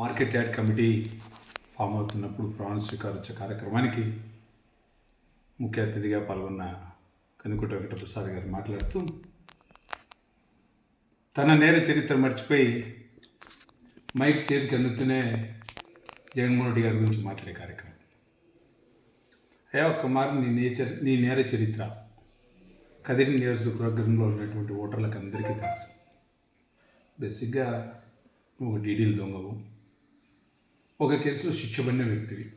Market yard committee form అవుతున్నప్పుడు ప్రాణ స్వీకారోత్సవ కార్యక్రమానికి ముఖ్య అతిథిగా పాల్గొన్న కందుకుంట వెంకటప్రసాద్ గారు మాట్లాడుతూ తన నేర చరిత్ర మర్చిపోయి మైక్ చేతికి అందుతూనే జగన్మోహన్ రెడ్డి గారి గురించి మాట్లాడే కార్యక్రమం. అయ్యా ఒక్క మారు నీ నేచర్ నీ నేర చరిత్ర. కదిరి నియోజకవర్గంలో ఉన్నటువంటి ఓటర్లకు అందరికీ తెలుసు. బేసిక్గా నువ్వు డీడీలు దొంగవు. ఒక కేసులో శిక్షపడిన వ్యక్తివి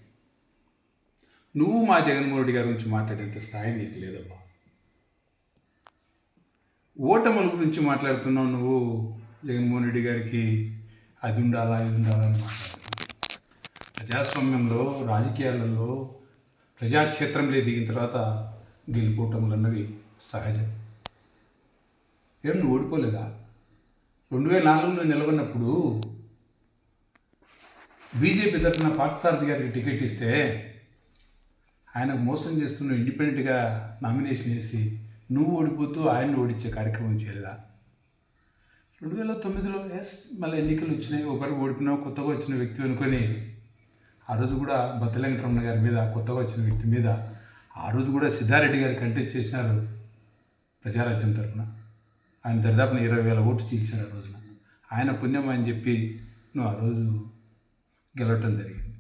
నువ్వు మా జగన్మోహన్ రెడ్డి గారి గురించి మాట్లాడేంత స్థాయి నీకు లేదమ్మా ఓటముల గురించి మాట్లాడుతున్నావు నువ్వు జగన్మోహన్ రెడ్డి గారికి. అది ఉండాలా ఇది ఉండాలా అని మాట్లాడుతున్నావు. ప్రజాస్వామ్యంలో రాజకీయాలలో ప్రజాక్షేత్రంలో దిగిన తర్వాత గెలుపోవటములు అన్నవి సహజం. ఏం నువ్వు ఓడిపోలేదా? రెండు వేల నాలుగులో నిలబడినప్పుడు బీజేపీ తరఫున పార్థసారథి గారికి టికెట్ ఇస్తే ఆయనకు మోసం చేస్తున్న ఇండిపెండెంట్గా నామినేషన్ వేసి నువ్వు ఓడిపోతూ ఆయన్ని ఓడించే కార్యక్రమం చేయలేదా? రెండు వేల తొమ్మిదిలో ఎస్ మళ్ళీ ఎన్నికలు వచ్చినాయి. ఒకరు ఓడిపోయినా కొత్తగా వచ్చిన వ్యక్తి అనుకొని ఆ రోజు కూడా బత్త వెంకటరమణ గారి మీద కొత్తగా వచ్చిన వ్యక్తి మీద ఆ రోజు కూడా సిద్ధారెడ్డి గారు కంటెస్ట్ చేసినారు ప్రజారాజ్యం తరఫున. ఆయన దరిదాపున ఇరవై వేల ఓట్లు చీల్చాడు ఆ రోజున. ఆయన పుణ్యం అని చెప్పి నువ్వు ఆ రోజు గెలవటం జరిగింది.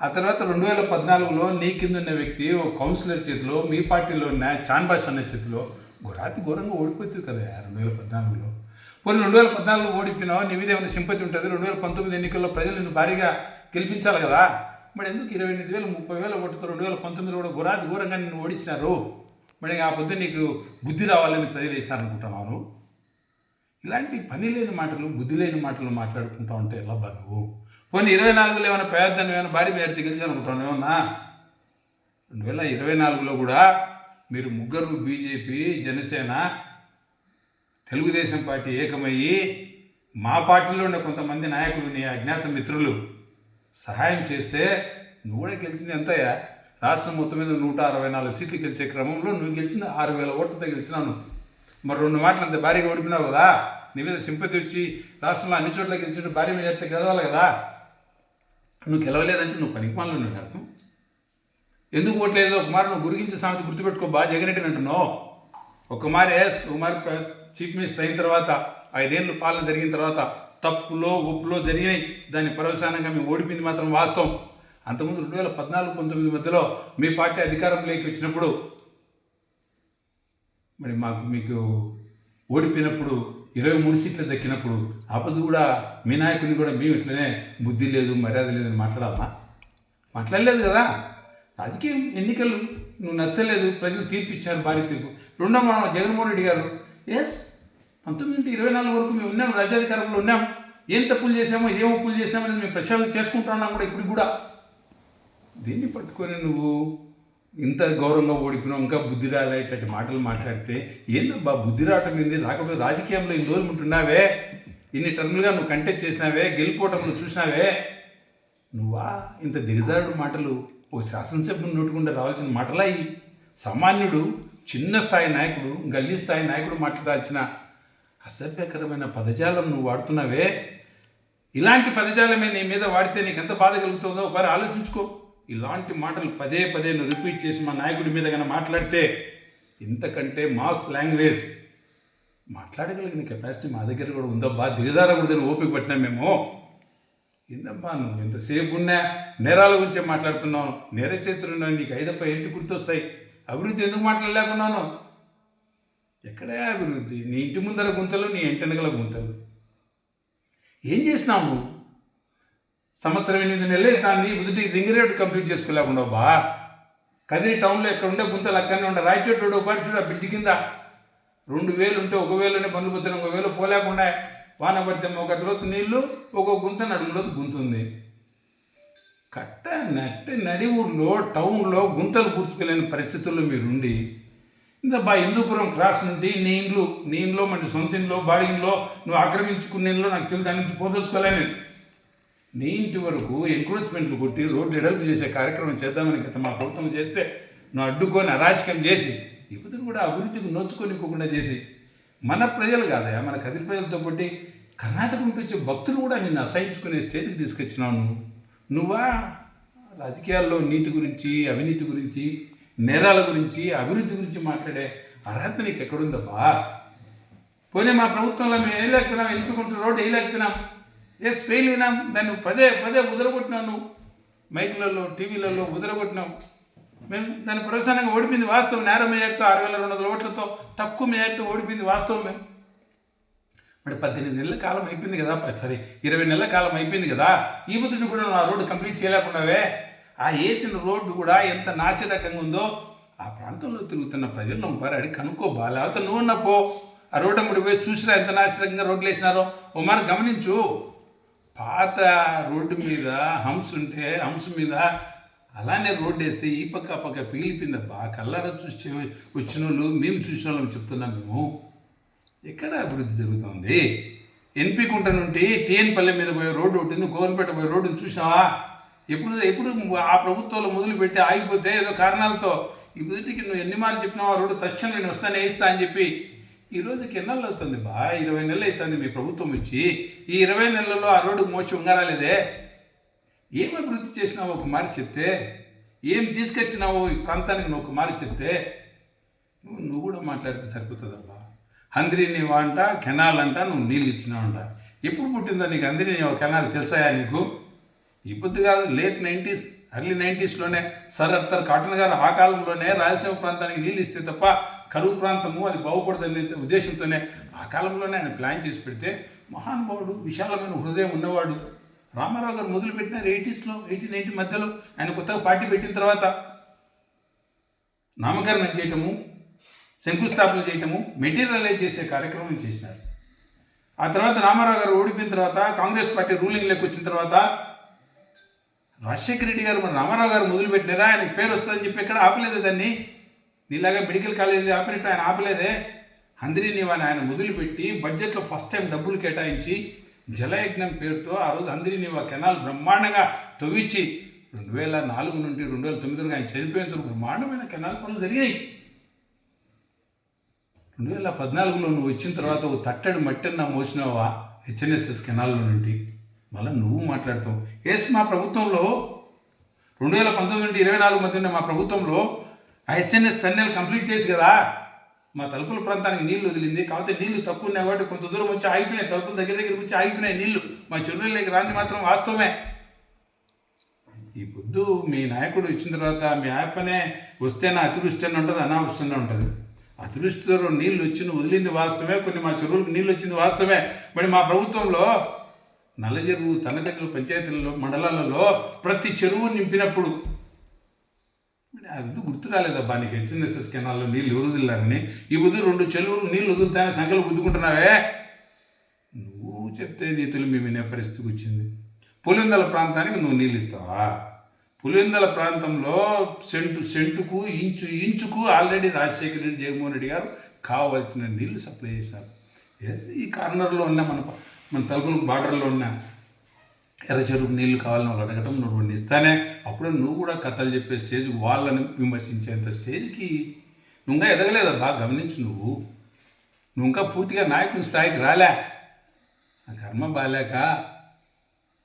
ఆ తర్వాత రెండు వేల పద్నాలుగులో నీ కింద ఉన్న వ్యక్తి ఓ కౌన్సిలర్ చేతిలో మీ పార్టీలో ఉన్న చాన్బాష్ అనే అన్న చేతిలో ఘోరాతి ఘోరంగా ఓడిపోతుంది కదా రెండు వేల పద్నాలుగులో. పోనీ రెండు వేల పద్నాలుగులో ఓడిపోయినావు? నీ మీద ఏమైనా సింపతి ఉంటుంది? రెండు వేల పంతొమ్మిది ఎన్నికల్లో ప్రజలు నిన్ను భారీగా గెలిపించాలి కదా? మరి ఎందుకు ఇరవై ఎనిమిది వేలు ముప్పై వేల ఓటుతో రెండు వేల పంతొమ్మిదిలో కూడా ఘోరాతి ఘోరంగా నిన్ను ఓడించినారు? మరి ఆ పొద్దు నీకు బుద్ధి రావాలని ప్రజలు ఇస్తారనుకుంటున్నాను ఇలాంటి పని లేని మాటలు బుద్ధి లేని మాటలు మాట్లాడుకుంటా ఉంటే ఎలా బాగు నువ్వు పోనీ ఇరవై నాలుగులో ఏమైనా పేదను ఏమైనా భారీ మేరతి గెలిచాను అనుకుంటాను ఏమన్నా? రెండు వేల ఇరవై నాలుగులో కూడా మీరు ముగ్గురు బీజేపీ జనసేన తెలుగుదేశం పార్టీ ఏకమయ్యి మా పార్టీలో ఉన్న కొంతమంది నాయకులు నీ అజ్ఞాత మిత్రులు సహాయం చేస్తే నువ్వు కూడా గెలిచింది ఎంతయ్యా? రాష్ట్రం మొత్తం మీద నూట అరవై నాలుగు సీట్లు గెలిచే క్రమంలో నువ్వు గెలిచింది ఆరు వేల ఓట్లతో గెలిచినాను మరి రెండు మాటలు అంత భారీగా ఓడిపోయినావు కదా? నీ మీద సింపతి వచ్చి రాష్ట్రంలో అన్ని చోట్ల గెలిచిన భారీ మీద గెలవాలి కదా? నువ్వు గెలవలేదంటే నువ్వు పనికిమాలను నేను అర్థం? ఎందుకు ఓట్లేదు? ఒక మారు నువ్వు గురించి సామెత గుర్తుపెట్టుకో బాగా జగనెట్టిని అంటున్నావు. ఒక మారి ఎస్ ఒక మారి చీఫ్ మినిస్టర్ అయిన తర్వాత ఐదేళ్ళు పాలన జరిగిన తర్వాత తప్పులో ఒప్పులో జరిగినాయి. దాన్ని పరవశానంగా మేము ఓడిపోయింది మాత్రం వాస్తవం. అంతకుముందు రెండు వేల పద్నాలుగు పంతొమ్మిది మధ్యలో మీ పార్టీ అధికారంలోకి వచ్చినప్పుడు మరి మాకు మీకు ఓడిపోయినప్పుడు ఇరవై మూడు సీట్లు దక్కినప్పుడు ఆపద కూడా మీ నాయకుని కూడా మేము ఇట్లనే బుద్ధి లేదు మర్యాద లేదని మాట్లాడాలా? మాట్లాడలేదు కదా. రాజకీయం ఎన్నికలు నువ్వు నచ్చలేదు ప్రజలు తీర్పు ఇచ్చారు భారీ తీర్పు. రెండో మన జగన్మోహన్ రెడ్డి గారు. ఎస్ పంతొమ్మిది నుండి ఇరవై నాలుగు వరకు మేము ఉన్నాం రాజ్యాధికారంలో ఉన్నాం. ఏం తప్పులు చేశామో ఏం ఒప్పులు చేసామని మేము ప్రక్షాళన చేసుకుంటున్నాం కూడా ఇప్పుడు కూడా. దీన్ని పట్టుకొని నువ్వు ఇంత గౌరవంగా ఓడిపోయినావు ఇంకా బుద్ధి రాలేటట్టు మాటలు మాట్లాడితే ఏందబ్బా బుద్ధి రావటం ఏంది? రాకపోతే రాజకీయంలో ఇన్ని రోజులు ఉంటున్నావే? ఇన్ని టర్ములుగా నువ్వు కంటెస్ట్ చేసినావే గెలిపోవటం చూసినావే నువ్వా? ఇంత దిగజారుడు మాటలు ఓ శాసనసభ్యుని నోటుకుండా రావాల్సిన మాటలా సామాన్యుడు చిన్న స్థాయి నాయకుడు గల్లీ స్థాయి నాయకుడు మాట్లాడాల్సిన అసభ్యకరమైన పదజాలం నువ్వు వాడుతున్నావే. ఇలాంటి పదజాలమే నీ మీద వాడితే నీకు ఎంత బాధ కలుగుతుందో ఒకసారి ఆలోచించుకో. ఇలాంటి మాటలు పదే పదే నువ్వు రిపీట్ చేసి మా నాయకుడి మీద కనుక మాట్లాడితే ఇంతకంటే మాస్ లాంగ్వేజ్ మాట్లాడగలిగిన కెపాసిటీ మా దగ్గర కూడా ఉందబ్బా దిగదారకూడదని ఓపిక పట్టినా మేము. ఏందమ్మా నువ్వు ఎంతసేపు ఉన్నా నేరాల గురించే మాట్లాడుతున్నావు? నేర నీకు ఐదప్ప ఏంటి గుర్తొస్తాయి? అభివృద్ధి ఎందుకు మాట్లాడలేకున్నాను? ఎక్కడే అభివృద్ధి? నీ ఇంటి ముందర గుంతలు నీ ఇంటెనగల గుంతలు. ఏం చేసినావు? సంవత్సరం ఎనిమిది నెలలే దాన్ని మొదటి రింగ్ రోడ్ కంప్లీట్ చేసుకోలేకుండా బా. కదిరి టౌన్లో ఎక్కడ ఉండే గుంతలు అక్కడనే ఉండే. రాయచోటు పరిచుడు బ్రిడ్జ్ కింద. రెండు వేలు ఉంటే ఒక వేలునే బండ్లు పోతున్నాం ఒక వేలు పోలేకుండా వాన పడితే ఒకటి లోతు నీళ్ళు ఒక గుంత నడుములోతు గుంతుంది కట్ట నట్ట నడి ఊర్లో టౌన్లో గుంతలు పూడ్చుకోలేని పరిస్థితుల్లో మీరుండి ఇంత బా హిందూపురం క్రాస్ నుండి నీ ఇండ్లు నీ ఇంట్లో మన సొంత ఇంట్లో బాడీ ఇంట్లో నువ్వు ఆక్రమించుకున్న ఇంట్లో నాకు తెలుసు దాని నుంచి పోదలుచుకోలేను. నీ ఇంటి వరకు ఎంక్రోచ్మెంట్లు కొట్టి రోడ్లు ఎడల్పు చేసే కార్యక్రమం చేద్దామని గత మా ప్రభుత్వం చేస్తే నువ్వు అడ్డుకొని అరాచకం చేసి యువతను కూడా అభివృద్ధికి నోచుకోనికోకుండా చేసి మన ప్రజలు కాదయా మన కదిరి ప్రజలతో కొట్టి కర్ణాటక నుండి వచ్చే భక్తులు కూడా నిన్ను అసహించుకునే స్టేజ్కి తీసుకొచ్చినావు నువ్వు. నువ్వా రాజకీయాల్లో నీతి గురించి అవినీతి గురించి నేరాల గురించి అభివృద్ధి గురించి మాట్లాడే అర్హత నీకు ఎక్కడుందబ్బా పోనీ మా ప్రభుత్వంలో మేము వేయలేకపోయినాం వెళ్ళిపోకుంటూ రోడ్డు వేయలేకపోయినాం ఎస్ ఫెయిల్ అయినాం దాన్ని పదే పదే వదలగొట్టినావు నువ్వు. మైకులలో టీవీలలో వదలగొట్టినావు మేము దాని ప్రవసానంగా ఓడిపోయింది వాస్తవం. నేరం మేయర్తో ఆరు వేల రెండు వందల ఓట్లతో తక్కువ మేయర్తో ఓడిపోయింది వాస్తవం మేము. మరి పద్దెనిమిది నెలల కాలం అయిపోయింది కదా సరే ఇరవై నెలల కాలం అయిపోయింది కదా. ఈ బుద్ధుడు కూడా ఆ రోడ్డు కంప్లీట్ చేయలేకుండావే. ఆ వేసిన రోడ్డు కూడా ఎంత నాసిరకంగా ఉందో ఆ ప్రాంతంలో తిరుగుతున్న ప్రజలు పారాడి కనుక్కోబా లేకపోతే నువ్వు ఉన్న ఆ రోడ్డు అమ్మడి పోయి చూసిరా ఎంత నాసిరకంగా రోడ్లు వేసినారో? ఓ మన గమనించు. పాత రోడ్డు మీద హంస ఉంటే హంస మీద అలానే రోడ్డు వేస్తే ఈ పక్క ఆ పక్క పీలిపోయిందబ్బా కళ్ళారా చూసి వచ్చిన వాళ్ళు మేము చూసిన వాళ్ళం చెప్తున్నాం మేము. ఎక్కడ అభివృద్ధి జరుగుతుంది? ఎన్పి కుంట నుండి టీఎన్ పల్లె మీద పోయే రోడ్డు ఉంటుంది గోవన్పేట పోయే రోడ్డుని చూసావా? ఎప్పుడు ఎప్పుడు ఆ ప్రభుత్వంలో మొదలుపెట్టి ఆగిపోతే ఏదో కారణాలతో ఇప్పుడు నువ్వు ఎన్ని మార్లు చెప్పినావు ఆ రోడ్డు తక్షణం నేను వస్తానే వేయిస్తా అని చెప్పి ఈ రోజుకి ఎన్నెళ్ళు అవుతుంది? బా ఇరవై నెలలు అవుతుంది మీ ప్రభుత్వం వచ్చి. ఈ ఇరవై నెలల్లో ఆ రోడ్డు మోసి ఉంగరాలేదే? ఏం అభివృద్ధి చేసినావో ఒక మారి చెప్తే ఏం తీసుకొచ్చినావో ఈ ప్రాంతానికి నువ్వు ఒక మారి చెప్తే నువ్వు నువ్వు కూడా మాట్లాడితే సరిపోతుందబ్బా. హంద్రిని అంట కెనాల్ అంట నువ్వు నీళ్ళు ఇచ్చినావంట ఎప్పుడు పుట్టిందో నీకు హంద్రిని కెనాల్ తెలుసాయా నీకు? ఇప్పుడు కాదు లేట్ నైంటీస్ అర్లీ నైంటీస్లోనే సర్ అర్థర్ కాటన్ గారు ఆ కాలంలోనే రాయలసీమ ప్రాంతానికి నీళ్ళు ఇస్తే తప్ప కరువు ప్రాంతము అది బాగుపడదని ఉద్దేశంతోనే ఆ కాలంలోనే ఆయన ప్లాన్ చేసి పెడితే మహానుభావుడు విశాలమైన హృదయం ఉన్నవాడు. రామారావు గారు మొదలుపెట్టినారు ఎయిటీస్లో ఎయిటీ నైన్టీ మధ్యలో ఆయన కొత్తగా పార్టీ పెట్టిన తర్వాత నామకరణం చేయటము శంకుస్థాపన చేయటము మెటీరియలైజ్ చేసే కార్యక్రమం చేసినారు. ఆ తర్వాత రామారావు గారు ఓడిపోయిన తర్వాత కాంగ్రెస్ పార్టీ రూలింగ్లోకి వచ్చిన తర్వాత రాజశేఖర రెడ్డి గారు మన రామారావు గారు మొదలుపెట్టినారా? ఆయనకి పేరు వస్తుందని చెప్పి ఎక్కడ ఆపలేదు దాన్ని? నీలాగా మెడికల్ కాలేజీ ఆపరేటర్ ఆయన ఆపలేదే? అందరినీ నీవని ఆయన మొదలుపెట్టి బడ్జెట్లో ఫస్ట్ టైం డబ్బులు కేటాయించి జలయజ్ఞం పేరుతో ఆ రోజు అందరినీ ఆ కెనాల్ బ్రహ్మాండంగా తవ్వించి రెండు వేల నాలుగు నుండి రెండు వేల తొమ్మిది వరకు ఆయన చనిపోయేంత వరకు బ్రహ్మాండమైన కెనాల్ పనులు జరిగాయి రెండు వేల పద్నాలుగులో నువ్వు వచ్చిన తర్వాత ఓ తట్టడి మట్టన్న మోసినావా హెచ్ఎన్ఎస్ఎస్ కెనాల్లో నుండి? మళ్ళీ నువ్వు మాట్లాడతావు. ఎస్ మా ప్రభుత్వంలో రెండు వేల పంతొమ్మిది నుండి ఇరవై నాలుగు మధ్య ఉన్న మా ప్రభుత్వంలో ఆ హెచ్ఎన్ఎస్ టన్నెల్ కంప్లీట్ చేసి కదా మా తలుపుల ప్రాంతానికి నీళ్ళు వదిలింది. కాకపోతే నీళ్ళు తక్కువ ఉన్నాయి కాబట్టి కొంత దూరం వచ్చి ఆగిపోయినాయి. తలుపుల దగ్గర దగ్గర వచ్చి ఆగిపోయినాయి నీళ్ళు. మా చెరువులకి రాంది మాత్రం వాస్తవమే. ఈ పొద్దు మీ నాయకుడు ఇచ్చిన తర్వాత మీ ఆయప్పనే వస్తేనే అతివృష్టి అని ఉంటుంది అనావృష్టి ఉంటుంది. అతివృష్టితో నీళ్ళు వచ్చిన వదిలింది వాస్తవమే. కొన్ని మా చెరువులకు నీళ్ళు వచ్చింది వాస్తవమే. మరి మా ప్రభుత్వంలో నల్ల చెరువు తనకట్లు పంచాయతీలలో మండలాలలో ప్రతి చెరువు నింపినప్పుడు అది గుర్తు రాలేదబ్బా నీకు హెచ్ఎన్ఎస్ఎస్ కెనాల్లో నీళ్ళు ఎవరు ఈ బుద్ధి రెండు చెలువులు నీళ్ళు వదులుతాయని సంఖ్యలు గుద్దుకుంటున్నావే. నువ్వు చెప్తే నీతులు మేము వినే పరిస్థితికి వచ్చింది. పులివెందల ప్రాంతానికి నువ్వు నీళ్ళు ఇస్తావా? పులివెందల ప్రాంతంలో సెంటు సెంటుకు ఇంచు ఇంచుకు ఆల్రెడీ రాజశేఖర రెడ్డి జగన్మోహన్ రెడ్డి గారు కావాల్సిన నీళ్ళు సప్లై చేశారు. ఎస్ ఈ కార్నర్లో ఉన్న మన మన తలుపుల బార్డర్లో ఉన్న ఎర్ర చెరువుకు నీళ్ళు కావాలని వాళ్ళు అడగటం నువ్వు ఇస్తానే. అప్పుడే నువ్వు కూడా కథలు చెప్పే స్టేజ్ వాళ్ళని విమర్శించేంత స్టేజ్కి నువ్వు ఇంకా బాగా గమనించు నువ్వు. నువ్వు ఇంకా పూర్తిగా నాయకుని స్థాయికి రాలే. ఆ కర్మ బాలేక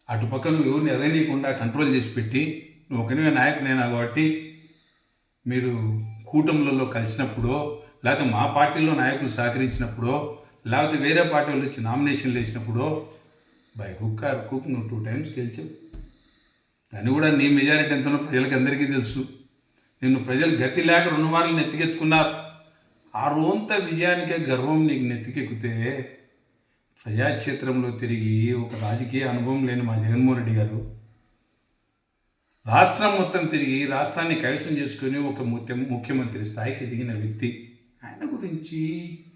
అటుపక్క నువ్వు ఎవరిని ఎదగనీయకుండా కంట్రోల్ చేసి పెట్టి నువ్వు ఒకనివే నాయకునైనా కాబట్టి మీరు కూటములలో కలిసినప్పుడు లేకపోతే మా పార్టీలో నాయకులు సహకరించినప్పుడో లేకపోతే వేరే పార్టీ వాళ్ళు వచ్చి నామినేషన్లు వేసినప్పుడో బై హుక్ ఆర్ కుక్ నువ్వు టూ టైమ్స్ గెలిచావు. దాన్ని కూడా నీ మెజారిటీ ఎంతనో ప్రజలకు అందరికీ తెలుసు. నిన్ను ప్రజలు గతి లేక రెండు మార్లు నెత్తికెత్తుకున్నారు. ఆ రోంత విజయానికే గర్వం నీకు నెత్తికెక్కితే ప్రజాక్షేత్రంలో తిరిగి ఒక రాజకీయ అనుభవం లేని మా జగన్మోహన్ రెడ్డి గారు రాష్ట్రం మొత్తం తిరిగి రాష్ట్రాన్ని కైవసం చేసుకుని ఒక ముఖ్య ముఖ్యమంత్రి స్థాయికి దిగిన వ్యక్తి. ఆయన గురించి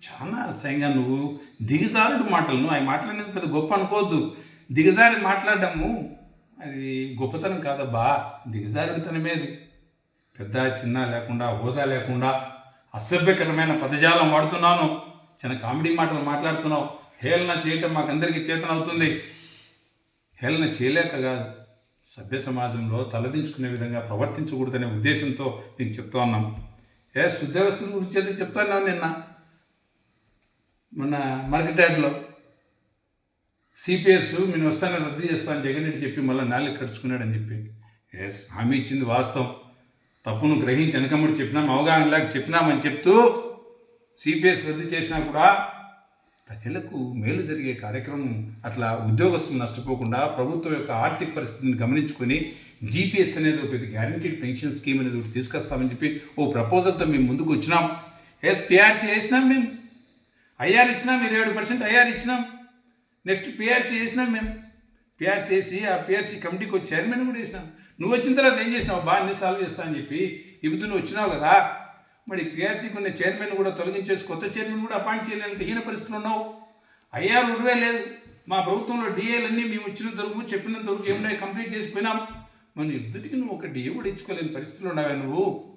చాలా అసహ్యంగా నువ్వు దిగజారుడు మాటలు. నువ్వు ఆయన మాట్లాడినది పెద్ద గొప్ప అనుకోవద్దు. దిగజారి మాట్లాడము అది గొప్పతనం కాదబ్బా. దిగజారుడితనమేది పెద్ద చిన్న లేకుండా హోదా లేకుండా అసభ్యకరమైన పదజాలం వాడుతున్నాను. చిన్న కామెడీ మాటలు మాట్లాడుతున్నావు. హేళన చేయటం మాకందరికీ చేతన అవుతుంది హేళన చేయలేక కాదు సభ్య సమాజంలో తలదించుకునే విధంగా ప్రవర్తించకూడదనే ఉద్దేశంతో నేను చెప్తా ఉన్నాం ఏ ఉద్యోగస్తుల గురించి ఏదో చెప్తాను నిన్న? మొన్న మార్కెట్ సిపిఎస్ నేను వస్తానని రద్దు చేస్తాను జగన్ రెడ్డి చెప్పి మళ్ళీ నాలుగు ఖర్చుకున్నాడని చెప్పి. ఎస్ హామీ ఇచ్చింది వాస్తవం. తప్పును గ్రహించి వెనకమ్మడి చెప్పినాం అవగాహన లేక చెప్పినామని చెప్తూ సిపిఎస్ రద్దు చేసినా కూడా ప్రజలకు మేలు జరిగే కార్యక్రమం అట్లా ఉద్యోగస్తులు నష్టపోకుండా ప్రభుత్వం యొక్క ఆర్థిక పరిస్థితిని గమనించుకొని జీపీఎస్ అనేది ఒక గ్యారంటీడ్ పెన్షన్ స్కీమ్ అనేది ఒకటి తీసుకొస్తామని చెప్పి ఓ ప్రపోజల్తో మేము ముందుకు వచ్చినాం. ఎస్ పిఆర్సీ వేసినాం మేము. ఐఆర్ ఇచ్చినాం ఇరవై ఏడు పర్సెంట్ ఐఆర్ ఇచ్చినాం. నెక్స్ట్ పిఆర్సీ వేసినాం మేము. పిఆర్సీ వేసి ఆ పిఆర్సీ కమిటీకి వచ్చి చైర్మన్ కూడా వేసినాం. నువ్వు వచ్చిన తర్వాత ఏం చేసినావు? బాగా అన్ని సాల్వ్ చేస్తా అని చెప్పి. ఇప్పుడు నువ్వు వచ్చినావు కదా. మరి పిఆర్సీకి ఉన్న చైర్మన్ కూడా తొలగించేసి కొత్త చైర్మన్ కూడా అపాయింట్ చేయలేని హీన పరిస్థితులు ఉన్నావు. ఐఆర్ ఉరువే లేదు. మా ప్రభుత్వంలో డిఏలన్నీ మేము ఇచ్చినంత వరకు చెప్పినంత వరకు ఏమున్నాయి కంప్లీట్ చేసిపోయినాం మన ఎదుటికి నువ్వు ఒక డిఏ కూడా ఇచ్చుకోలేని పరిస్థితులు ఉన్నావా నువ్వు?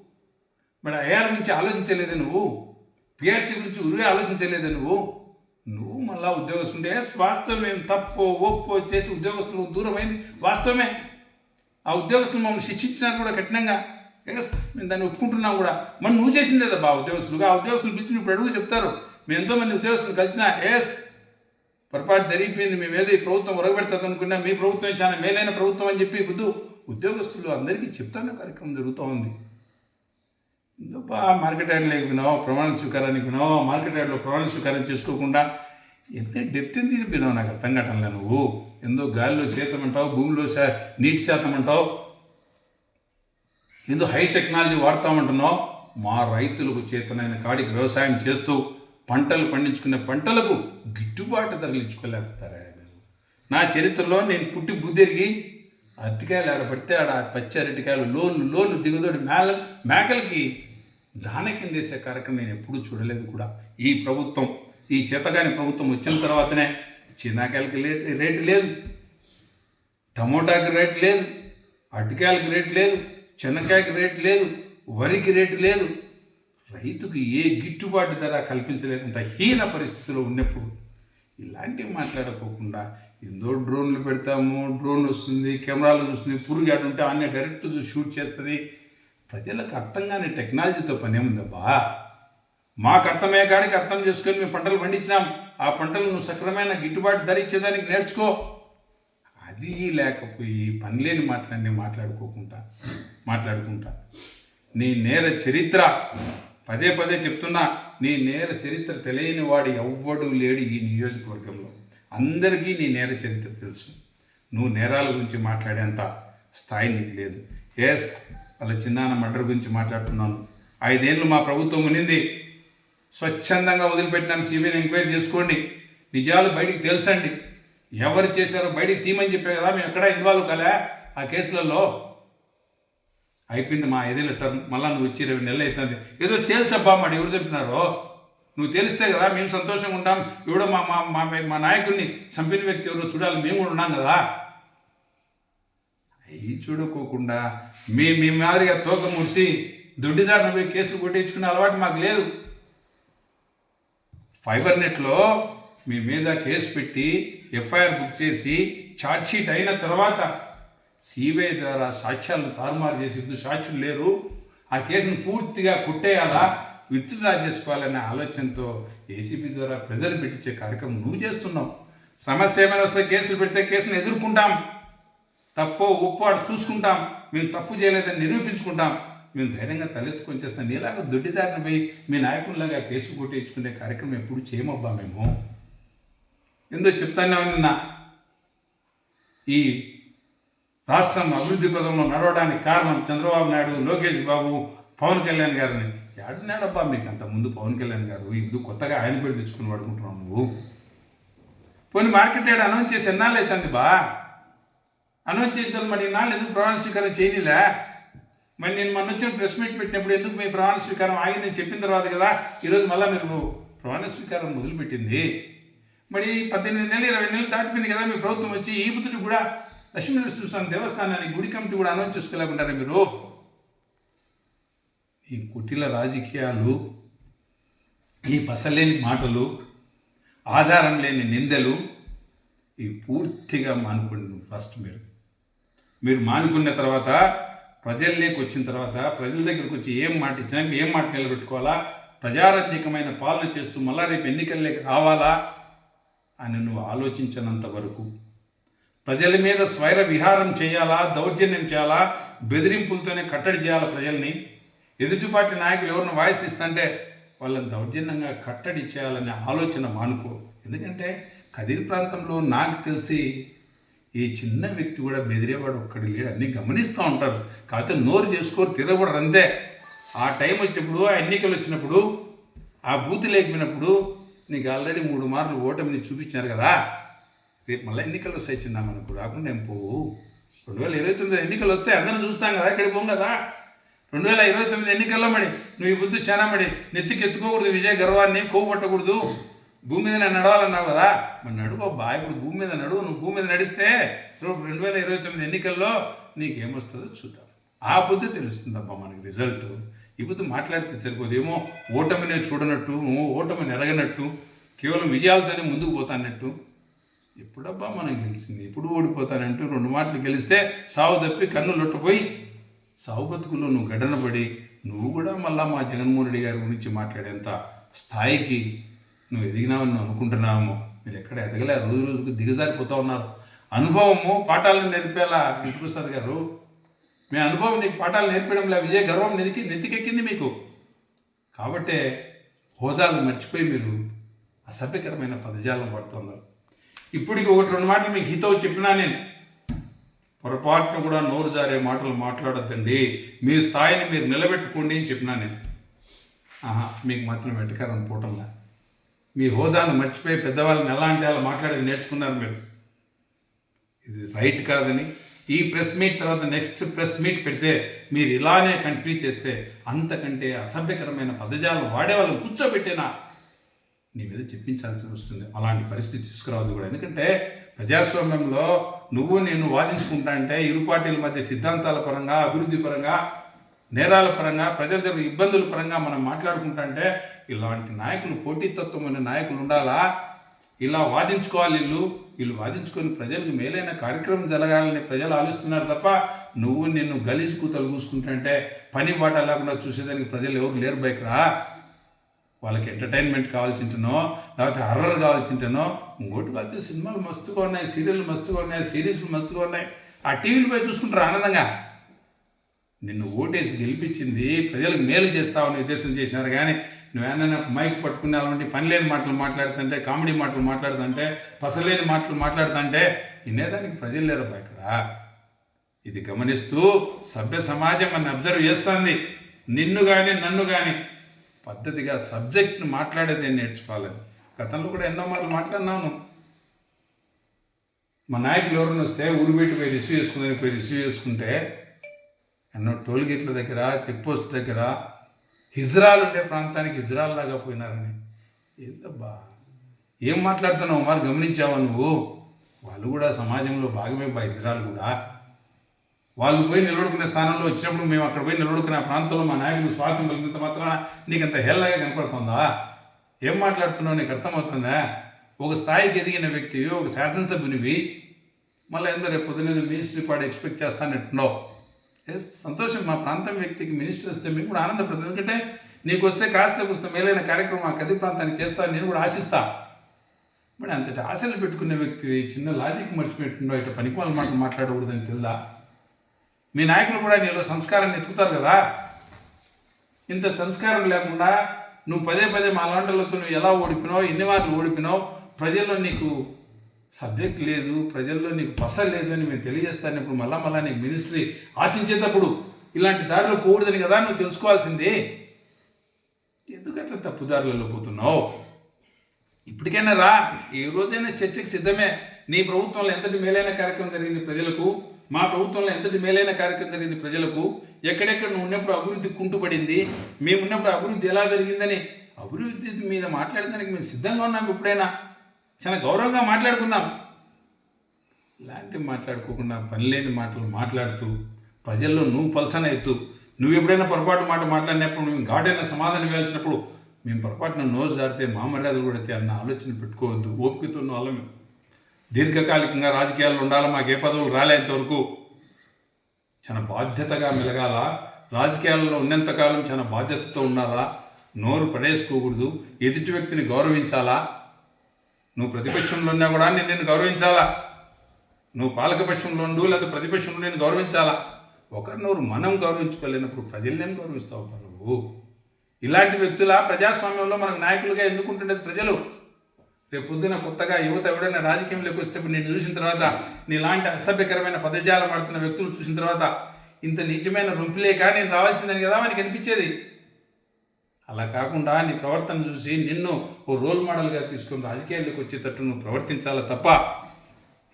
మరి ఐఆర్ గురించి ఆలోచించలేదే నువ్వు? పిఆర్సీ గురించి ఉరువే ఆలోచించలేదే నువ్వు? నువ్వు మళ్ళా ఉద్యోగస్తుంటే వాస్తవం తప్పో ఒప్పో చేసి ఉద్యోగస్తులకు దూరమైంది. వాస్తవమే. ఆ ఉద్యోగస్తులు మమ్మల్ని శిక్షించినారు కూడా కఠినంగా. ఎస్ మేము దాన్ని ఒప్పుకుంటున్నాం కూడా. మరి నువ్వు చేసిందే బా ఉద్యోగస్తులుగా ఆ ఉద్యోగస్తులు పిలిచి ఇప్పుడు అడుగు చెప్తారు. మేము ఎంతోమంది ఉద్యోగస్తులు కలిసినా ఎస్ పొరపాటు జరిగిపోయింది మేము ఏదో ఈ ప్రభుత్వం ఒరగబెడుతుంది అనుకున్నా మీ ప్రభుత్వం చాలా మేలైన ప్రభుత్వం అని చెప్పి బుద్ధు ఉద్యోగస్తులు అందరికీ చెప్తానే కార్యక్రమం జరుగుతూ ఉంది. ఎందుకు మార్కెట్ యార్డ్ లేకపోయినావు ప్రమాణ స్వీకారానికి పోయినావు మార్కెట్ యార్డ్లో ప్రమాణ స్వీకారం చేసుకోకుండా? ఎంత డెప్త్ ఎందుకు తిరిగిపోయినావు నాకు అర్థం కావటంలే నువ్వు? ఎందో గాలిలో శాతం అంటావు భూమిలో శా నీటి శాతం అంటావు. ఎందుకు హై టెక్నాలజీ వాడతామంటున్నావు మా రైతులకు చేతనైన కాడికి వ్యవసాయం చేస్తూ పంటలు పండించుకునే పంటలకు గిట్టుబాటు ధరలు ఇచ్చుకోలేకపోతారా నా చరిత్రలో నేను పుట్టి బుద్ధిరిగి అరటికాయలు ఆడ పడితే ఆడ పచ్చి అరటికాయలు లోన్లు లోన్లు దిగుదోడి మేల మేకలకి దాన కింద వేసే కార్యక్రమం నేను ఎప్పుడూ చూడలేదు కూడా. ఈ ప్రభుత్వం ఈ చేతగాని ప్రభుత్వం వచ్చిన తర్వాతనే చిన్నకాయలకి రేటు లేదు. టమోటాకి రేటు లేదు. అరటికాయలకి రేటు లేదు. చెనక్కాయకి రేటు లేదు వరికి రేటు లేదు. రైతుకు ఏ గిట్టుబాటు ధర కల్పించలేనంత హీన పరిస్థితిలో ఉన్నప్పుడు ఇలాంటివి మాట్లాడుకోకుండా ఎందో డ్రోన్లు పెడతాము డ్రోన్ వస్తుంది కెమెరాలు చూస్తుంది పురుగు ఆడుంటే అన్నీ డైరెక్ట్ షూట్ చేస్తుంది. ప్రజలకు అర్థం కాని టెక్నాలజీతో పనేముందబ్బా మాకు అర్థమయ్యే కాడికి అర్థం చేసుకొని మేము పంటలు పండించినాం. ఆ పంటలు నువ్వు సక్రమైన గిట్టుబాటు ధర ఇచ్చేదానికి నేర్చుకో. అది లేకపోయి పనిలేని మాటలన్నీ మాట్లాడుకోకుండా మాట్లాడుకుంటా. నీ నేర చరిత్ర. పదే పదే చెప్తున్నా నీ నేర చరిత్ర తెలియని వాడు ఎవ్వడు లేడు ఈ నియోజకవర్గంలో. అందరికీ నీ నేర చరిత్ర తెలుసు. నువ్వు నేరాల గురించి మాట్లాడేంత స్థాయి నీకు లేదు. ఎస్ వాళ్ళ చిన్నాన్న మర్డర్ గురించి మాట్లాడుతున్నాను. ఐదేళ్ళు మా ప్రభుత్వం ఉనింది స్వచ్ఛందంగా వదిలిపెట్టినాం సిబిఐని ఎంక్వైరీ చేసుకోండి. నిజాలు బయటికి తెలుసండి ఎవరు చేశారో బయటికి తీమని చెప్పే కదా మేము ఎక్కడా ఇన్వాల్వ్ కాలే. ఆ కేసులలో అయిపోయింది మా ఏదైనా టర్మ్ మళ్ళీ నువ్వు వచ్చి ఇరవై నెలలు అవుతుంది. ఏదో తేల్చబ్బా మరి ఎవరు చెప్పినారో. నువ్వు తెలిస్తే కదా మేము సంతోషంగా ఉంటాం. ఎవడో మా మా మా మా నాయకుడిని చంపిన వ్యక్తి ఎవరో చూడాలి మేము కూడా ఉన్నాం కదా. అవి చూడుకోకుండా మీ మీ మాదిరిగా తోక ముడిసి దొడ్డిదారిన పోయి కేసులు కొట్టించుకునే అలవాటు మాకు లేదు. ఫైబర్ నెట్లో మీ మీద కేసు పెట్టి ఎఫ్ఐఆర్ బుక్ చేసి షీట్ అయిన తర్వాత సిబిఐ ద్వారా సాక్ష్యాలను తారుమారు చేసి సాక్షులు లేరు. ఆ కేసును పూర్తిగా కొట్టేయాలా? విత్డ్రా చేసుకోవాలనే ఆలోచనతో ఏసీబీ ద్వారా ప్రజలు పెట్టించే కార్యక్రమం నువ్వు చేస్తున్నావు. సమస్య ఏమైనా వస్తే కేసులు పెడితే కేసును ఎదుర్కొంటాం. తప్పో ఒప్పో అటు చూసుకుంటాం. మేము తప్పు చేయలేదని నిరూపించుకుంటాం. మేము ధైర్యంగా తలెత్తుకొని చేస్తాం నీలాగా దొడ్డిదారిని పోయి మీ నాయకుల్లాగా కేసు కొట్టించుకునే కార్యక్రమం ఎప్పుడు చేయమబ్బా మేము? ఎందుకు చెప్తానే నిన్న ఈ రాష్ట్రం అభివృద్ధి పదంలో నడవడానికి కారణం చంద్రబాబు నాయుడు లోకేష్ బాబు పవన్ కళ్యాణ్ గారిని. ఏడున్నాడబ్బా మీకు అంత ముందు పవన్ కళ్యాణ్ గారు? ఇందుకు కొత్తగా ఆయన పేరు తెచ్చుకుని పడుకుంటున్నావు నువ్వు. పోనీ మార్కెట్ ఏడు అనౌన్స్ చేసి ఎన్నాళ్ళు అవుతుంది బా? అనౌన్స్ చేసిన మరి నాళ్ళు ఎందుకు ప్రమాణ స్వీకారం చేయనిలే? మరి నేను మొన్న వచ్చిన ప్రెస్ మీట్ పెట్టినప్పుడు ఎందుకు మీ ప్రమాణ స్వీకారం ఆగిందని చెప్పిన తర్వాత కదా ఈరోజు మళ్ళీ మీరు ప్రమాణ స్వీకారం మొదలుపెట్టింది? మరి పద్దెనిమిది నెలలు ఇరవై నెలలు దాటిపోయింది కదా మీ ప్రభుత్వం వచ్చి ఈ బుద్ధుడు కూడా లక్ష్మీ స్వామి దేవస్థానానికి గుడి కమిటీ కూడా అనౌన్స్ చేసుకోలేకుంటారా మీరు? ఈ కుటిల రాజకీయాలు ఈ పసలేని మాటలు ఆధారం లేని నిందలు ఇవి పూర్తిగా మానుకోండి ఫస్ట్ మీరు. మీరు మానుకున్న తర్వాత ప్రజల్లోకి వచ్చిన తర్వాత ప్రజల దగ్గరకు వచ్చి ఏం మాట ఇచ్చినా ఏం మాట నిలబెట్టుకోవాలా? ప్రజారాజ్యకమైన పాలన చేస్తూ మళ్ళా రేపు ఎన్నికల్లోకి రావాలా? అని నువ్వు ఆలోచించినంత వరకు ప్రజల మీద స్వైర విహారం చేయాలా దౌర్జన్యం చేయాలా బెదిరింపులతోనే కట్టడి చేయాలా ప్రజల్ని? ఎదుటిపాటి నాయకులు ఎవరిని వాయిస్ ఇస్తుంటే వాళ్ళని దౌర్జన్యంగా కట్టడి చేయాలనే ఆలోచన మానుకో. ఎందుకంటే కదిరి ప్రాంతంలో నాకు తెలిసి ఈ చిన్న వ్యక్తి కూడా బెదిరేవాడు ఒక్కడి లేడు. అన్నీ గమనిస్తూ ఉంటారు. కాకపోతే నోరు చేసుకోరు తిరగబడరు అంతే. ఆ టైం వచ్చినప్పుడు ఆ ఎన్నికలు వచ్చినప్పుడు ఆ బూత్ లేకపోయినప్పుడు నీకు ఆల్రెడీ మూడు మార్లు ఓటమిని చూపించారు కదా. రేపు మళ్ళీ ఎన్నికలు వస్తాయి చిన్న రాకుండా ఏం పోవు. రెండు వేల ఇరవై తొమ్మిది ఎన్నికలు వస్తే అందరం చూస్తాం కదా ఇక్కడికి పోం కదా. రెండు వేల ఇరవై తొమ్మిది ఎన్నికల్లో మడి నువ్వు ఈ బుద్ధి చాలా మడి. నెత్తికి ఎత్తుకోకూడదు విజయ గర్వాన్ని కోవు పట్టకూడదు. భూమి మీద నేను నడవాలన్నావు కదా. మరి నడువబ్బా ఇప్పుడు భూమి మీద నడువు నువ్వు భూమి మీద నడిస్తే రేపు రెండు వేల ఇరవై తొమ్మిది ఎన్నికల్లో నీకేమొస్తుందో చూద్దాం. ఆ బుద్ధి తెలుస్తుందబ్బా మనకి రిజల్ట్. ఈ మాట్లాడితే సరిపోదు. ఏమో ఓటమినే చూడనట్టు ఓటమిని ఎరగనట్టు కేవలం విజయాలతోనే ముందుకు పోతానట్టు ఎప్పుడబ్బా మనం గెలిచింది? ఎప్పుడు ఓడిపోతానంటూ రెండు మాటలు గెలిస్తే సావు తప్పి కన్ను లొట్టపోయి సావు బతుకుల్లో నువ్వు గడ్డన పడి నువ్వు కూడా మళ్ళా మా జగన్మోహన్ రెడ్డి గారి గురించి మాట్లాడేంత స్థాయికి నువ్వు ఎదిగినావని నువ్వు అనుకుంటున్నావేమో. మీరు ఎక్కడ ఎదగలే? రోజు రోజుకు దిగజారిపోతా ఉన్నారు. అనుభవము పాఠాలను నేర్పేలా వెంకటప్రసాద్ గారు మీ అనుభవం నీకు పాఠాలు నేర్పడంలో విజయ గర్వం నెతికి నెత్తికెక్కింది మీకు. కాబట్టే హోదాలు మర్చిపోయి మీరు అసభ్యకరమైన పదజాలం పడుతున్నారు. ఇప్పటికి ఒకటి రెండు మాటలు మీకు హితవు చెప్పినా నేను. పొరపాటున కూడా నోరు జారే మాటలు మాట్లాడొద్దండి. మీ స్థాయిని మీరు నిలబెట్టుకోండి అని చెప్పినా నేను. ఆహా మీకు మాత్రం వెంటకారం పోవటంలా మీ హోదాను మర్చిపోయి పెద్దవాళ్ళని ఎలా అంటే అలా మాట్లాడేది నేర్చుకున్నారు మీరు? ఇది రైట్ కాదని ఈ ప్రెస్ మీట్ తర్వాత నెక్స్ట్ ప్రెస్ మీట్ పెడితే మీరు ఇలానే కంటిన్యూ చేస్తే అంతకంటే అసభ్యకరమైన పదజాలం వాడేవాళ్ళని కూర్చోబెట్టినా? నీ మీద చెప్పించాల్సి వస్తుంది. అలాంటి పరిస్థితి తీసుకురావద్దు కూడా. ఎందుకంటే ప్రజాస్వామ్యంలో నువ్వు నేను వాదించుకుంటా అంటే ఇరు పార్టీల మధ్య సిద్ధాంతాల పరంగా అభివృద్ధి పరంగా నేరాల పరంగా ప్రజల దగ్గర ఇబ్బందుల పరంగా మనం మాట్లాడుకుంటా అంటే ఇలాంటి నాయకులు పోటీతత్వమైన నాయకులు ఉండాలా? ఇలా వాదించుకోవాలి వీళ్ళు. వీళ్ళు వాదించుకొని ప్రజలకు మేలైన కార్యక్రమం జరగాలని ప్రజలు ఆలోచిస్తున్నారు తప్ప నువ్వు నిన్ను గలీజ్ కూతలు కూసుకుంటుంటే పని బాట లేకుండా చూసేదానికి ప్రజలు ఎవరు లేరు బైకరా వాళ్ళకి ఎంటర్టైన్మెంట్ కావాల్సింటనో లేకపోతే హర్రర్ కావాల్సింటనో ఇంకోటి కలిసి సినిమాలు మస్తుగా ఉన్నాయి సీరియల్ మస్తుగా ఉన్నాయి సిరీస్లు మస్తుగా ఉన్నాయి. ఆ టీవీలు పోయి చూసుకుంటారు ఆనందంగా? నిన్ను ఓటేసి గెలిపించింది ప్రజలకు మేలు చేస్తావని ఉద్దేశం చేసినారు కానీ నువ్వేమైనా మైక్ పట్టుకునే అలాంటి పని లేని మాటలు మాట్లాడుతుంటే కామెడీ మాటలు మాట్లాడుతుంటే పసలేని మాటలు మాట్లాడుతుంటే వినేదానికి ప్రజలు లేరబ్బా ఇక్కడ. ఇది గమనిస్తూ సభ్య సమాజం అని అబ్జర్వ్ చేస్తుంది. నిన్ను కానీ నన్ను కానీ పద్ధతిగా సబ్జెక్ట్ని మాట్లాడేది నేర్చుకోవాలని గతంలో కూడా ఎన్నో మార్లు మాట్లాడినాను మా నాయకులు ఎవరైనా వస్తే ఊరు పోయి రిసీవ్ చేసుకుని పోయి రిసీవ్ చేసుకుంటే ఎన్నో టోల్ గేట్ల దగ్గర చెక్ పోస్ట్ దగ్గర హిజ్రాల్ ఉండే ప్రాంతానికి హిజ్రాల్ లాగా పోయినారని. ఏందబ్బా? ఏం మాట్లాడుతున్నావు మరి? గమనించావా నువ్వు? వాళ్ళు కూడా సమాజంలో భాగమే బా హిజ్రాల్ కూడా. వాళ్ళు పోయి నిలబడుకునే స్థానంలో వచ్చినప్పుడు మేము అక్కడ పోయి నిలబడుకునే ప్రాంతంలో మా నాయకులు స్వార్థం కలిగినంత మాత్రాన నీకు అంత హేళగా కనపడుతుందా? ఏం మాట్లాడుతున్నావు? నీకు అర్థమవుతుందా? ఒక స్థాయికి ఎదిగిన వ్యక్తివి ఒక శాసనసభ్యునివి మళ్ళీ ఎంతో రేపు పొద్దున్న మినిస్ట్రీ పాడు ఎక్స్పెక్ట్ చేస్తానట్టున్నావు ఎస్ సంతోషం మా ప్రాంతం వ్యక్తికి మినిస్టర్ వస్తే మీకు కూడా ఆనందపడుతుంది ఎందుకంటే నీకు వస్తే కాస్త కూస్త మేలైన కార్యక్రమం ఆ కది ప్రాంతానికి చేస్తాను నేను కూడా ఆశిస్తా. మరి అంతటి ఆశలు పెట్టుకునే వ్యక్తి చిన్న లాజిక్ మర్చిపెట్టుండో ఇట్లా పనికిమాల మాటలు మాట్లాడకూడదని తెలుదా? మీ నాయకులు కూడా నీలో సంస్కారాన్ని ఎత్తుకుతారు కదా? ఇంత సంస్కారం లేకుండా నువ్వు పదే పదే మా లాంటలతో నువ్వు ఎలా ఓడిపినావు ఎన్ని మార్లు ఓడిపినావు ప్రజల్లో నీకు సబ్జెక్ట్ లేదు ప్రజల్లో నీకు పస లేదు అని మేము తెలియజేస్తానప్పుడు మళ్ళా మళ్ళా నీకు మినిస్ట్రీ ఆశించేటప్పుడు ఇలాంటి దారిలో పోకూడదని కదా నువ్వు తెలుసుకోవాల్సిందే. ఎందుకు అట్లా తప్పుదారులలో పోతున్నావు? ఇప్పటికైనా రా ఏ రోజైనా చర్చకు సిద్ధమే. నీ ప్రభుత్వంలో ఎంతటి మేలైన కార్యక్రమం జరిగింది ప్రజలకు? మా ప్రభుత్వంలో ఎంతటి మేలైన కార్యక్రమం జరిగింది ప్రజలకు? ఎక్కడెక్కడ నువ్వు ఉన్నప్పుడు అభివృద్ధి కుంటుపడింది? మేము ఉన్నప్పుడు అభివృద్ధి ఎలా జరిగిందని? అభివృద్ధి మీద మాట్లాడడానికి మేము సిద్ధంగా ఉన్నాము ఎప్పుడైనా. చాలా గౌరవంగా మాట్లాడుకుందాం. ఇలాంటివి మాట్లాడుకోకుండా పనిలేని మాటలు మాట్లాడుతూ ప్రజల్లో నువ్వు పలసన ఎత్తు. నువ్వు ఎప్పుడైనా పొరపాటు మాట మాట్లాడినప్పుడు మేము ఘాటైన సమాధానం ఇవ్వాల్సినప్పుడు మేము పొరపాటున నోరు జారితే మా మర్యాదలు కొడితే అన్న ఆలోచన పెట్టుకోవద్దు. ఓపికతో ఉన్న వాళ్ళం మేము. దీర్ఘకాలికంగా రాజకీయాల్లో ఉండాలి మాకు ఏ పదవులు రాలేంతవరకు చాలా బాధ్యతగా మెలగాల? రాజకీయాల్లో ఉన్నంతకాలం చాలా బాధ్యతతో ఉండాలా నోరు పడేసుకోకూడదు. ఎదుటి వ్యక్తిని గౌరవించాలా? నువ్వు ప్రతిపక్షంలో ఉన్నా కూడా నేను నేను గౌరవించాలా? నువ్వు పాలకపక్షంలో ఉండు లేదా ప్రతిపక్షంలో నేను గౌరవించాలా? ఒకరినొకరు మనం గౌరవించుకోలేనప్పుడు ప్రజల్నేం గౌరవిస్తావు అబ్బా నువ్వు ఇలాంటి వ్యక్తుల ప్రజాస్వామ్యంలో మనకు నాయకులుగా ఎన్నుకుంటుండేది ప్రజలు? రేపు పొద్దున కొత్తగా యువత ఎవడైనా రాజకీయంలోకి వస్తే నేను చూసిన తర్వాత నీలాంటి అసభ్యకరమైన పదజాలం ఆడుతున్న వ్యక్తులు చూసిన తర్వాత ఇంత నిజమైన రొంపిలేక నేను రావాల్సిందని కదా మనకి అనిపించేది? అలా కాకుండా నీ ప్రవర్తన చూసి నిన్ను ఓ రోల్ మోడల్గా తీసుకొని రాజకీయాల్లోకి వచ్చేటట్టు నువ్వు ప్రవర్తించాలా తప్ప?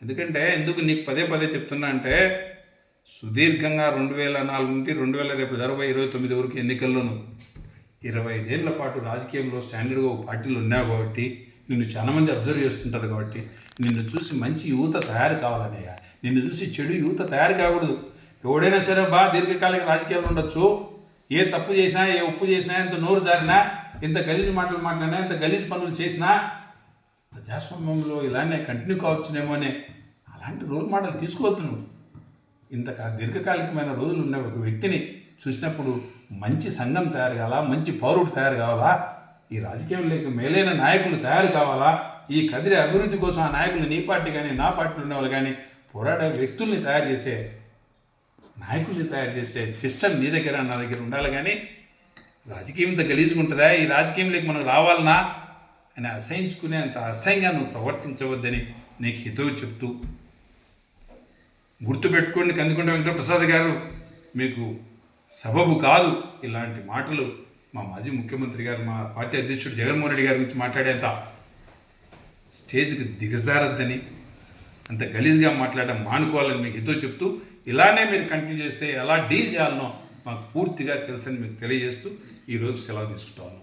ఎందుకంటే ఎందుకు నీకు పదే పదే చెప్తున్నా అంటే సుదీర్ఘంగా రెండు వేల నాలుగు నుండి రెండు వేల రేపు అరవై ఇరవై తొమ్మిది వరకు ఎన్నికల్లోనూ ఇరవై ఐదేళ్ళ పాటు రాజకీయంలో స్టాండర్డ్గా ఓ పార్టీలు ఉన్నావు కాబట్టి నిన్ను చాలా మంది అబ్జర్వ్ చేస్తుంటారు కాబట్టి నిన్ను చూసి మంచి యువత తయారు కావాలనయ్యా నిన్ను చూసి చెడు యువత తయారు కాకూడదు. ఎవడైనా సరే బా దీర్ఘకాలిక రాజకీయాలు ఉండొచ్చు. ఏ తప్పు చేసినా ఏ ఉప్పు చేసినా ఎంత నోరు జారినా ఇంత గలీజు మాటలు మాట్లాడినా ఇంత గలీజు పనులు చేసినా ప్రజాస్వామ్యంలో ఇలానే కంటిన్యూ కావచ్చునేమో అనే అలాంటి రోల్ మోడల్ తీసుకోవద్దు నువ్వు. ఇంత దీర్ఘకాలికమైన రోజులు ఉన్న ఒక వ్యక్తిని చూసినప్పుడు మంచి సంఘం తయారు కావాలా మంచి పౌరుడు తయారు కావాలా ఈ రాజకీయంలోకి మేలైన నాయకులు తయారు కావాలా ఈ కదిరి అభివృద్ధి కోసం ఆ నాయకులు నీ పార్టీ కానీ నా పార్టీలో ఉన్న వాళ్ళు కానీ పోరాడే వ్యక్తుల్ని తయారు చేసే నాయకుల్ని తయారు చేసే సిస్టమ్ నీ దగ్గర నా దగ్గర ఉండాలి కానీ రాజకీయం ఇంత గలీజుకుంటుందా ఈ రాజకీయంలోకి మనం రావాలనా? అని అసహించుకునే అంత అసహ్యంగా నువ్వు ప్రవర్తించవద్దని నీకు హితవు చెప్తూ గుర్తుపెట్టుకోండి కందుకుంట వెంకటప్రసాద్ గారు. మీకు సబబు కాదు ఇలాంటి మాటలు మా మాజీ ముఖ్యమంత్రి గారు మా పార్టీ అధ్యక్షుడు జగన్మోహన్ రెడ్డి గారి గురించి మాట్లాడేంత స్టేజ్కి దిగజారద్దని అంత గలీజ్గా మాట్లాడడం మానుకోవాలని మీకు హితో చెప్తూ ఇలానే మీరు కంటిన్యూ చేస్తే ఎలా డీల్ చేయాలనో మాకు పూర్తిగా తెలుసని మీకు తెలియజేస్తూ ఈరోజు సెలవు తీసుకుంటాను